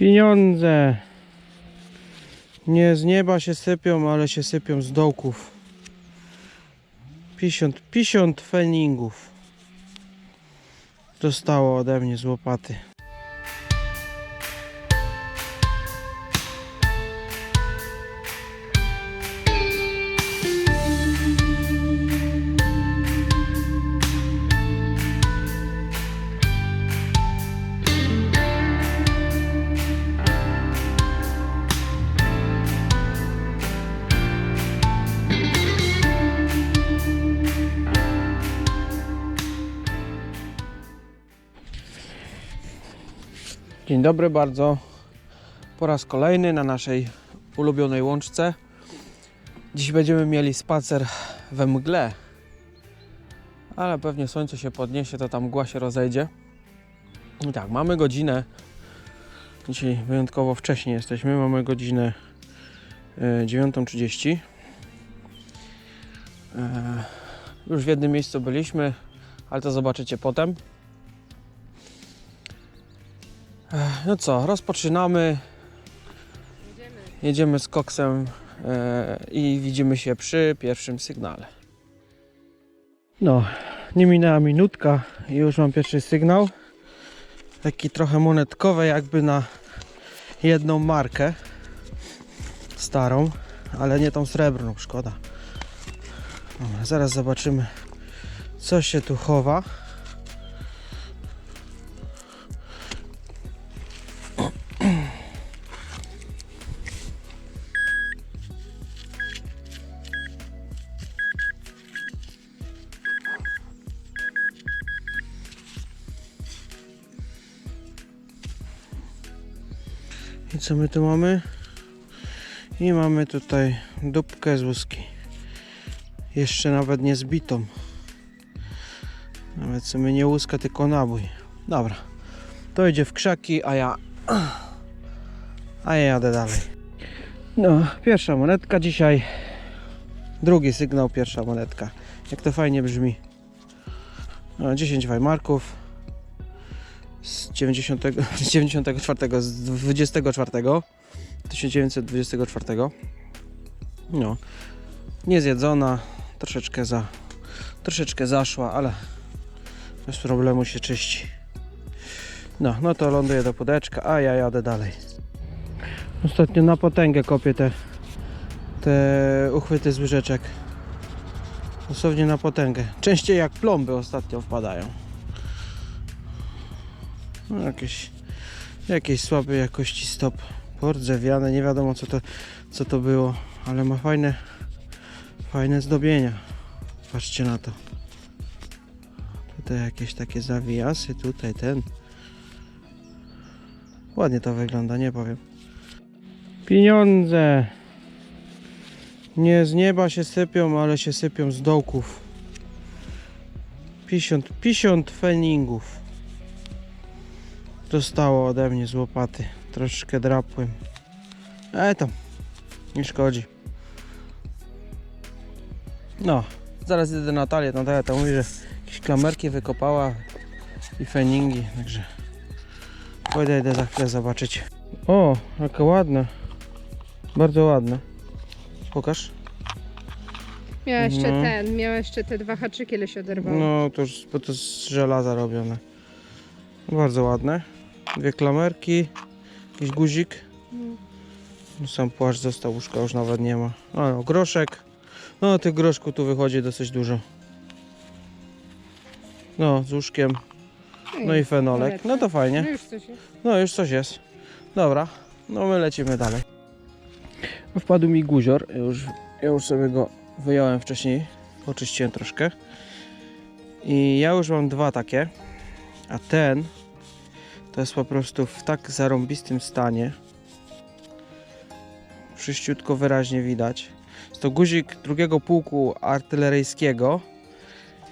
Pieniądze. Nie z nieba się sypią, ale się sypią z dołków. 50, 50 feningów. Dostało ode mnie z łopaty. Dzień dobry bardzo. Po raz kolejny na naszej ulubionej łączce. Dziś będziemy mieli spacer we mgle. Ale pewnie słońce się podniesie, to tam mgła się rozejdzie. I tak, mamy godzinę. Dzisiaj wyjątkowo wcześnie jesteśmy. Mamy godzinę e, 9.30. E, Już w jednym miejscu byliśmy, ale to zobaczycie potem. No co, rozpoczynamy. Jedziemy z koksem e, i widzimy się przy pierwszym sygnale. No, nie minęła minutka i już mam pierwszy sygnał. Taki trochę monetkowy, jakby na jedną markę starą, ale nie tą srebrną, szkoda. Dobra, zaraz zobaczymy, co się tu chowa. I co my tu mamy? I mamy tutaj dupkę z łuski. Jeszcze nawet nie zbitą. Nawet sobie nie łuska, tylko nabój. Dobra. To idzie w krzaki, a ja... A ja jadę dalej. No, pierwsza monetka dzisiaj. Drugi sygnał, pierwsza monetka. Jak to fajnie brzmi. No, 10 Weimarków z 90, z 94, z 24, 1924. No, niezjedzona, troszeczkę za, troszeczkę zaszła, ale bez problemu się czyści. No, no to ląduję do pudełeczka, a ja jadę dalej. Ostatnio na potęgę kopię te, te uchwyty z łyżeczek. Dosłownie na potęgę. Częściej jak plomby ostatnio wpadają. No, jakieś, jakieś słabej jakości stop. Pordzewiane, nie wiadomo co to, co to było, ale ma fajne, fajne zdobienia. Patrzcie na to. Tutaj jakieś takie zawijasy, tutaj ten. Ładnie to wygląda, nie powiem. Pieniądze. Nie z nieba się sypią, ale się sypią z dołków. 50, 50 feningów dostało ode mnie z łopaty. Troszeczkę drapłem. E tam, nie szkodzi. No, zaraz idę do Natalii. Natalia tam mówi, że jakieś klamerki wykopała i feningi, także pójdę idę za chwilę zobaczyć. O, jaka ładna. Bardzo ładna. Pokaż. Miała jeszcze No. ten, miała jeszcze te dwa haczyki, ile się oderwało. No to już, bo to z żelaza robione. Bardzo ładne. Dwie klamerki, jakiś guzik. No. Sam płaszcz został, łóżka już nawet nie ma. A no, groszek. No tych groszków tu wychodzi dosyć dużo. No, z łóżkiem. No i fenolek. No to fajnie. No już coś jest. No już coś jest. Dobra, no my lecimy dalej. Wpadł mi guzior. Ja już, ja już sobie go wyjąłem wcześniej. Oczyściłem troszkę. I ja już mam dwa takie. A ten to jest po prostu w tak zarąbistym stanie. Przyściutko wyraźnie widać. Jest to guzik drugiego pułku artyleryjskiego.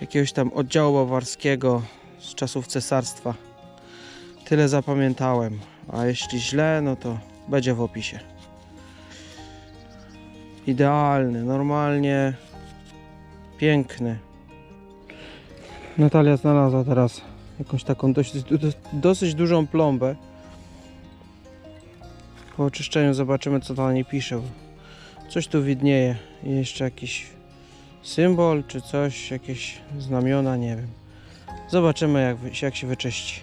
Jakiegoś tam oddziału bawarskiego z czasów cesarstwa. Tyle zapamiętałem. A jeśli źle, no to będzie w opisie. Idealny, normalnie piękny. Natalia znalazła teraz jakąś taką dość, dosyć dużą plombę. po oczyszczeniu zobaczymy co niej pisze. Coś tu widnieje. Jeszcze jakiś symbol czy coś, jakieś znamiona, nie wiem. Zobaczymy jak, jak się wyczyści.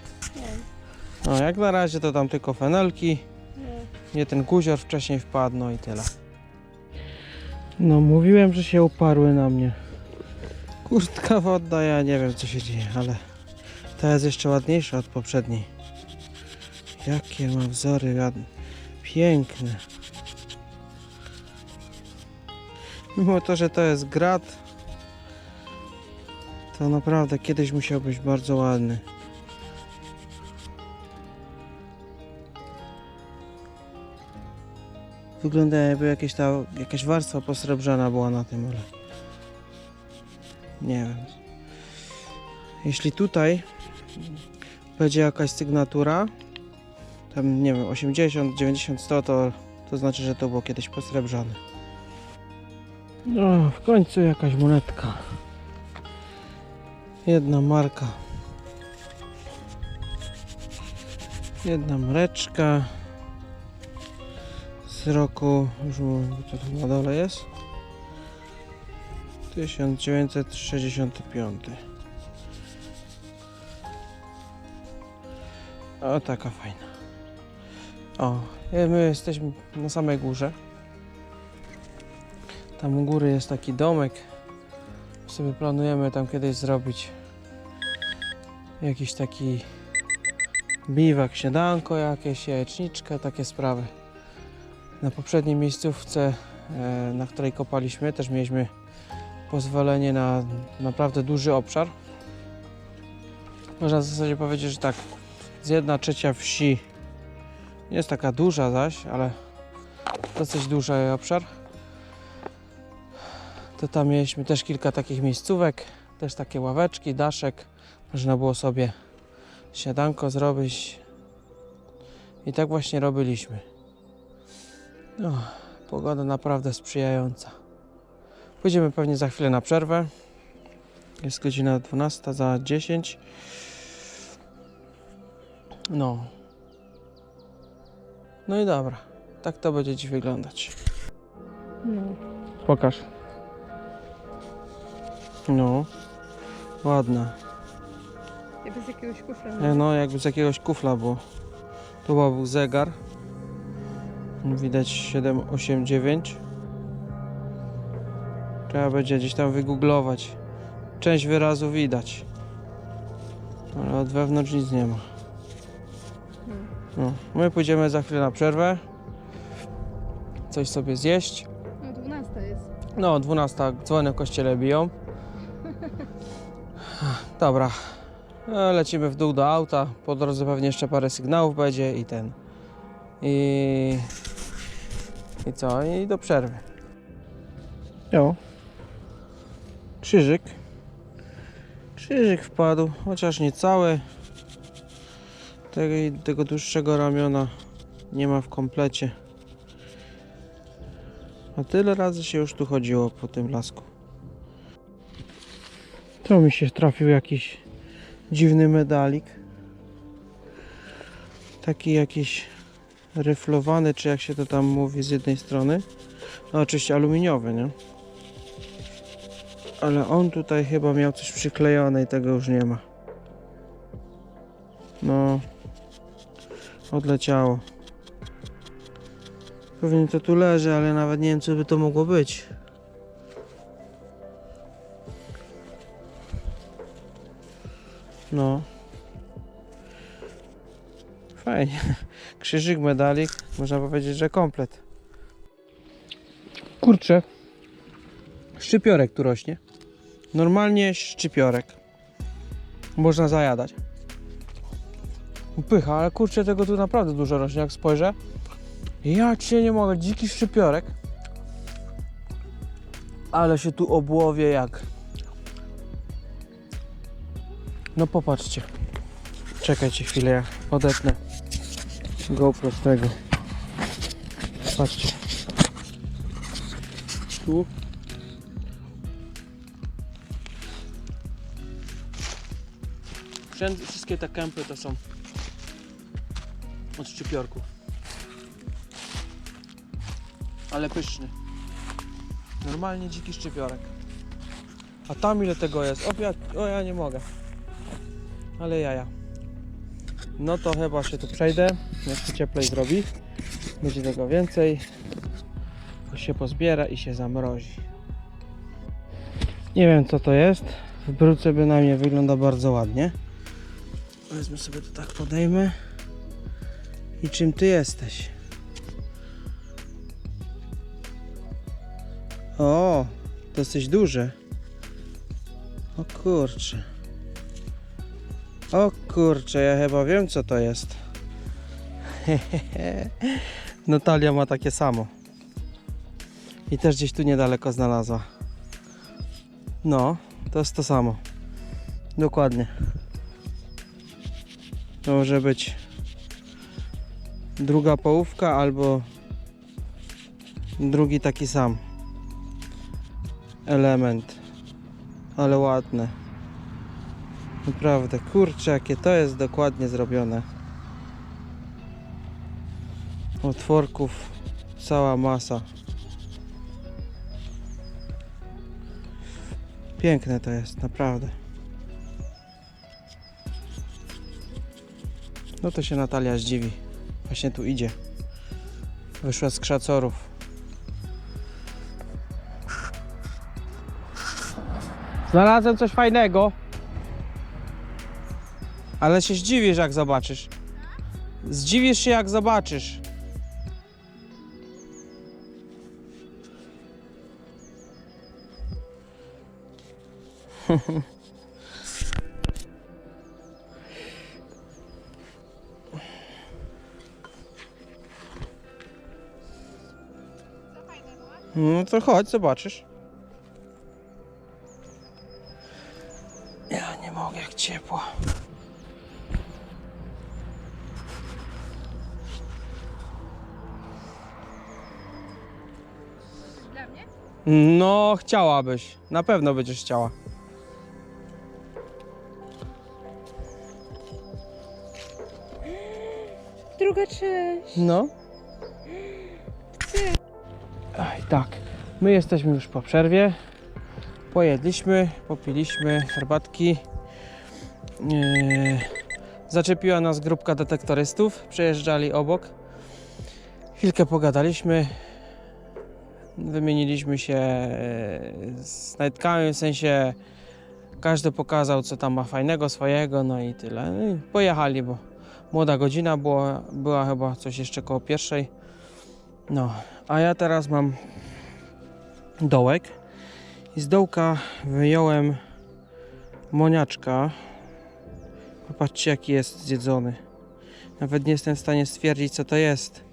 No jak na razie to tam tylko fenelki. Nie ten guzior wcześniej wpadł, no i tyle. No mówiłem, że się uparły na mnie. Kurtka wodna, ja nie wiem co się dzieje, ale ta jest jeszcze ładniejsza od poprzedniej. Jakie ma wzory ładne. Piękne. Mimo to, że to jest grat, to naprawdę kiedyś musiał być bardzo ładny. Wygląda jakby jakieś ta, jakaś warstwa posrebrzana była na tym, ale nie wiem. Jeśli tutaj będzie jakaś sygnatura, tam nie wiem, 80, 90, 100, to, to znaczy, że to było kiedyś posrebrzane. No, w końcu jakaś monetka. Jedna marka. Jedna mreczka z roku, już mówię, co tu na dole jest? 1965. O, taka fajna. O, e, my jesteśmy na samej górze. Tam u góry jest taki domek. Sobie planujemy tam kiedyś zrobić jakiś taki biwak, śniadanko jakieś, jajeczniczkę, takie sprawy. Na poprzedniej miejscówce, e, na której kopaliśmy, też mieliśmy pozwolenie na naprawdę duży obszar. Można w zasadzie powiedzieć, że tak, z jedna trzecia wsi nie jest taka duża zaś, ale dosyć duży obszar. To tam mieliśmy też kilka takich miejscówek, też takie ławeczki, daszek. Można było sobie śniadanko zrobić. I tak właśnie robiliśmy. No, pogoda naprawdę sprzyjająca. Pójdziemy pewnie za chwilę na przerwę. Jest godzina 12 za 10. No. No i dobra. Tak to będzie dziś wyglądać. No. Pokaż. No. Ładna. Jakby z jakiegoś kufra. E, No, jakby z jakiegoś kufla było. Tu był zegar. Widać 7, 8, 9. Trzeba będzie gdzieś tam wygooglować. Część wyrazu widać. Ale od wewnątrz nic nie ma. No. My pójdziemy za chwilę na przerwę. Coś sobie zjeść. No 12 jest. No, 12 dzwony w kościele biją. Dobra. E, Lecimy w dół do auta. Po drodze pewnie jeszcze parę sygnałów będzie i ten. I. I co? I do przerwy. Jo. Krzyżyk. Krzyżyk wpadł, chociaż nie cały. Tego, tego dłuższego ramiona nie ma w komplecie. A tyle razy się już tu chodziło po tym lasku. To mi się trafił jakiś dziwny medalik. Taki jakiś ryflowany, czy jak się to tam mówi z jednej strony. No oczywiście aluminiowy, nie? Ale on tutaj chyba miał coś przyklejone i tego już nie ma. No. Odleciało. Pewnie to tu leży, ale nawet nie wiem co by to mogło być. No. Fajnie. Krzyżyk, medalik. Można powiedzieć, że komplet. Kurczę. Szczypiorek tu rośnie. Normalnie szczypiorek. Można zajadać. Pycha, ale kurczę, tego tu naprawdę dużo rośnie, jak spojrzę. Ja cię nie mogę, dziki szczypiorek. Ale się tu obłowie jak. No popatrzcie. Czekajcie chwilę, ja odetnę GoPro z tego. Patrzcie. Tu. Wszędzie, wszystkie te kępy to są od szczypiorków. ale pyszny. Normalnie dziki szczypiorek. A tam ile tego jest? O ja, o, ja nie mogę. Ale jaja. No to chyba się tu przejdę. Się cieplej zrobi. Będzie tego więcej. To się pozbiera i się zamrozi. Nie wiem co to jest. W brudce bynajmniej wygląda bardzo ładnie. Wezmę sobie to tak podejmę. I czym ty jesteś? O, jesteś duży. O kurczę. O kurczę, ja chyba wiem co to jest. Natalia ma takie samo. I też gdzieś tu niedaleko znalazła. No, to jest to samo. Dokładnie. To może być druga połówka albo drugi taki sam element. Ale ładne. Naprawdę, kurczę, jakie to jest dokładnie zrobione. Otworków cała masa. Piękne to jest, naprawdę. No to się Natalia zdziwi. Właśnie tu idzie. Wyszła z krzacorów. Znalazłem coś fajnego. Ale się zdziwisz jak zobaczysz. Zdziwisz się jak zobaczysz. No to chodź, zobaczysz. Ja nie mogę, jak ciepło. Dla mnie? No, chciałabyś. Na pewno będziesz chciała. Druga część. No. Tak. My jesteśmy już po przerwie. Pojedliśmy, popiliśmy herbatki. Eee, zaczepiła nas grupka detektorystów. Przejeżdżali obok. Chwilkę pogadaliśmy. Wymieniliśmy się e, znajdkami, w sensie każdy pokazał, co tam ma fajnego swojego, no i tyle. No i pojechali, bo młoda godzina była, była chyba coś jeszcze koło pierwszej. No, a ja teraz mam dołek i z dołka wyjąłem moniaczka. Popatrzcie jaki jest zjedzony. Nawet nie jestem w stanie stwierdzić co to jest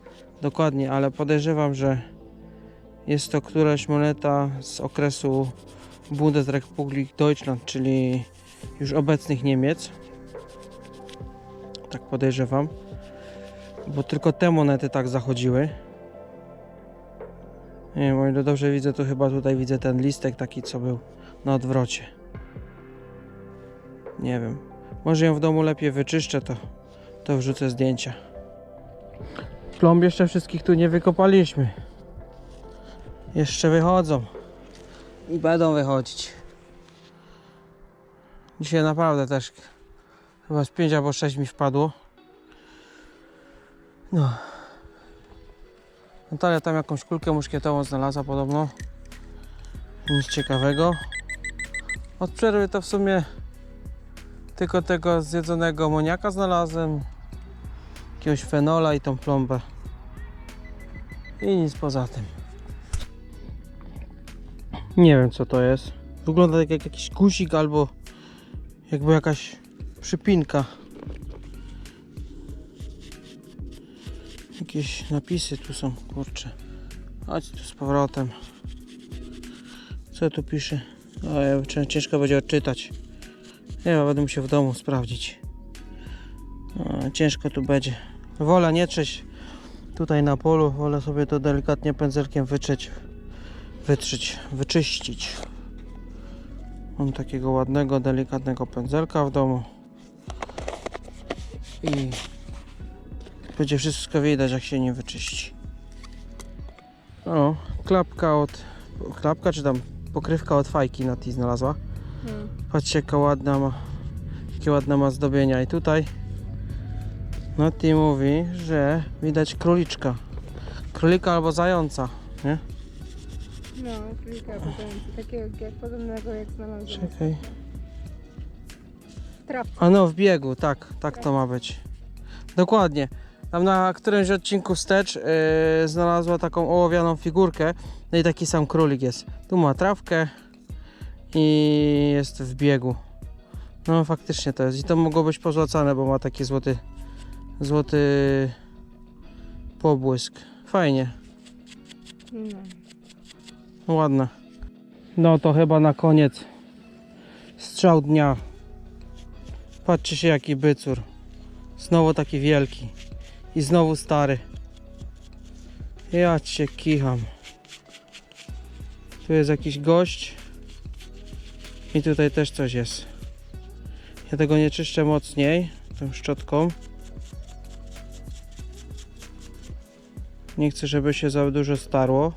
dokładnie, ale podejrzewam, że jest to któraś moneta z okresu Bundesrepublik Deutschland, czyli już obecnych Niemiec. Tak podejrzewam. Bo tylko te monety tak zachodziły. Nie wiem, o ile dobrze widzę, to chyba tutaj widzę ten listek taki, co był na odwrocie. Nie wiem. Może ją w domu lepiej wyczyszczę, to, to wrzucę zdjęcia. Plomb jeszcze wszystkich tu nie wykopaliśmy. Jeszcze wychodzą. I będą wychodzić. Dzisiaj naprawdę też chyba z 5 albo 6 mi wpadło. No. Natalia tam jakąś kulkę muszkietową znalazła podobno. Nic ciekawego. Od przerwy to w sumie tylko tego zjedzonego moniaka znalazłem. Jakiegoś fenola i tą plombę. I nic poza tym. Nie wiem co to jest. Wygląda tak jak jakiś guzik albo jakby jakaś przypinka. Jakieś napisy tu są, kurczę. Chodź tu z powrotem. Co tu pisze? O, ja, cię- ciężko będzie odczytać. Wiem, będę musiał w domu sprawdzić. O, ciężko tu będzie. Wolę nie trzeć tutaj na polu, wolę sobie to delikatnie pędzelkiem wytrzeć, wytrzeć, wyczyścić. Mam takiego ładnego, delikatnego pędzelka w domu. I będzie wszystko widać, jak się nie wyczyści. O, klapka od... Klapka czy tam pokrywka od fajki na znalazła. Hmm. Patrzcie jaka ładna ma... Jakie ładne ma zdobienia. I tutaj Nati mówi, że widać króliczka. Królika albo zająca, nie? No, królika podobnego, takiego jak, podobnego jak znalazłem. Czekaj. Trawca. A no, w biegu, tak, tak to ma być. Dokładnie. Tam na którymś odcinku wstecz yy, znalazła taką ołowianą figurkę. No i taki sam królik jest. Tu ma trawkę i jest w biegu. No faktycznie to jest. I to mogło być pozłacane, bo ma taki złoty, złoty pobłysk. Fajnie, No. ładne. No to chyba na koniec strzał dnia. Patrzcie się jaki bycur. Znowu taki wielki. I znowu stary. Ja cię kicham. Tu jest jakiś gość. I tutaj też coś jest. Ja tego nie czyszczę mocniej. Tą szczotką. Nie chcę, żeby się za dużo starło.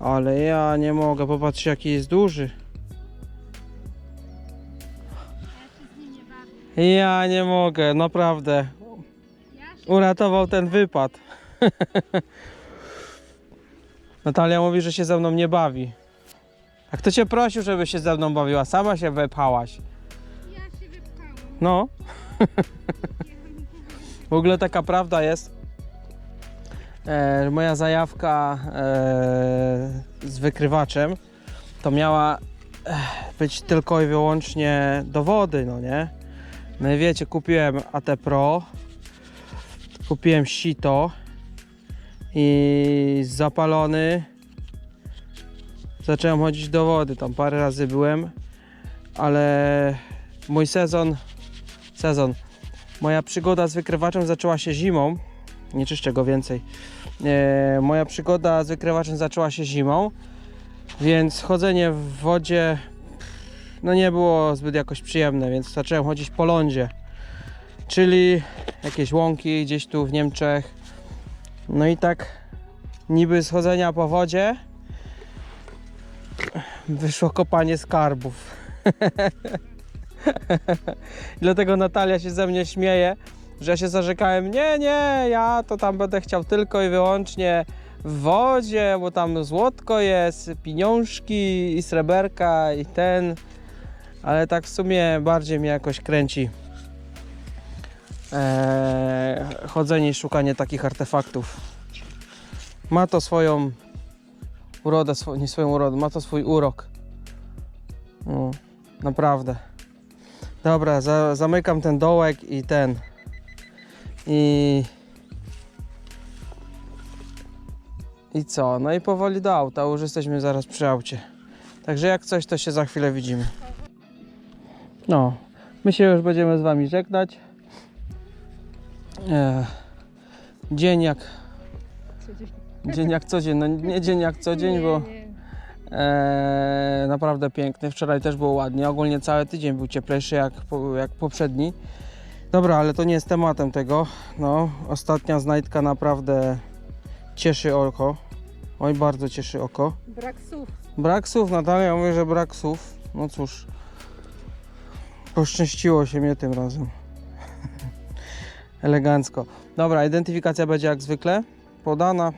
Ale ja nie mogę. Popatrzcie jaki jest duży. Ja nie mogę, naprawdę. Uratował ten wypad. Natalia mówi, że się ze mną nie bawi. A kto cię prosił, żeby się ze mną bawiła? Sama się wepchałaś. Ja się wypchałam. No. W ogóle taka prawda jest. E, moja zajawka e, z wykrywaczem to miała e, być tylko i wyłącznie do wody, no nie? No i wiecie, kupiłem AT Pro, kupiłem sito i zapalony zacząłem chodzić do wody, tam parę razy byłem, ale mój sezon sezon. Moja przygoda z wykrywaczem zaczęła się zimą. Nie czyszczę go więcej. E, moja przygoda z wykrywaczem zaczęła się zimą, więc chodzenie w wodzie no nie było zbyt jakoś przyjemne, więc zacząłem chodzić po lądzie. Czyli jakieś łąki gdzieś tu w Niemczech. No i tak niby z chodzenia po wodzie wyszło kopanie skarbów. Dlatego Natalia się ze mnie śmieje, że ja się zarzekałem, nie, nie, ja to tam będę chciał tylko i wyłącznie w wodzie, bo tam złotko jest, pieniążki i sreberka i ten, ale tak w sumie bardziej mnie jakoś kręci eee, chodzenie i szukanie takich artefaktów. Ma to swoją urodę, swo- nie swoją urodę, ma to swój urok. No, naprawdę. Dobra, za, zamykam ten dołek i ten. I. I co? No i powoli do auta, już jesteśmy zaraz przy aucie. Także jak coś, to się za chwilę widzimy. No, my się już będziemy z Wami żegnać. E, dzień jak. Dzień jak co dzień, no nie dzień jak co dzień, nie, bo. Eee, naprawdę piękny. Wczoraj też było ładnie. Ogólnie cały tydzień był cieplejszy jak, jak poprzedni. Dobra, ale to nie jest tematem tego. No, ostatnia znajdka naprawdę cieszy oko. Oj, bardzo cieszy oko. Brak słów. Brak słów, Natalia mówi, że brak słów. No cóż, poszczęściło się mnie tym razem. Elegancko. Dobra, identyfikacja będzie jak zwykle podana.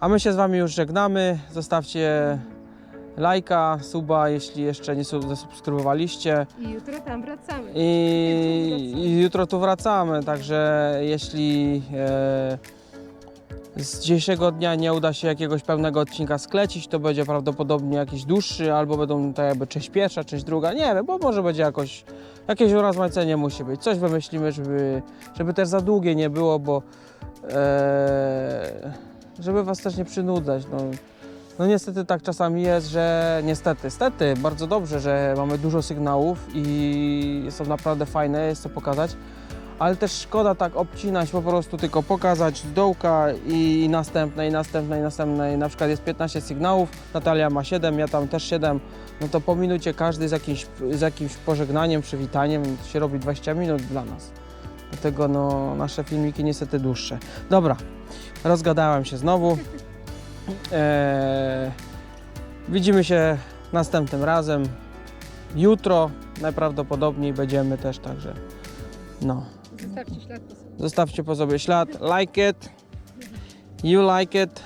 A my się z Wami już żegnamy. Zostawcie lajka, suba, jeśli jeszcze nie sub- zasubskrybowaliście. I jutro tam wracamy. I, I jutro tu wracamy, także jeśli e, z dzisiejszego dnia nie uda się jakiegoś pełnego odcinka sklecić, to będzie prawdopodobnie jakiś dłuższy, albo będą tak jakby część pierwsza, część druga, nie wiem, bo może będzie jakoś, jakieś urozmaicenie musi być. Coś wymyślimy, żeby, żeby też za długie nie było, bo e, żeby Was też nie przynudzać. No. No niestety tak czasami jest, że niestety, stety, bardzo dobrze, że mamy dużo sygnałów i są naprawdę fajne, jest co pokazać, ale też szkoda tak obcinać, po prostu tylko pokazać z dołka i następne, i następne, i następne. I na przykład jest 15 sygnałów, Natalia ma 7, ja tam też 7, no to po minucie każdy z jakimś, z jakimś pożegnaniem, przywitaniem się robi 20 minut dla nas. Dlatego no, nasze filmiki niestety dłuższe. Dobra, rozgadałem się znowu. Eee, widzimy się następnym razem. Jutro najprawdopodobniej będziemy też, także no. Zostawcie ślad po sobie. Zostawcie po sobie ślad, like it, you like it.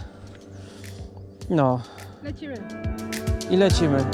No Lecimy. i lecimy.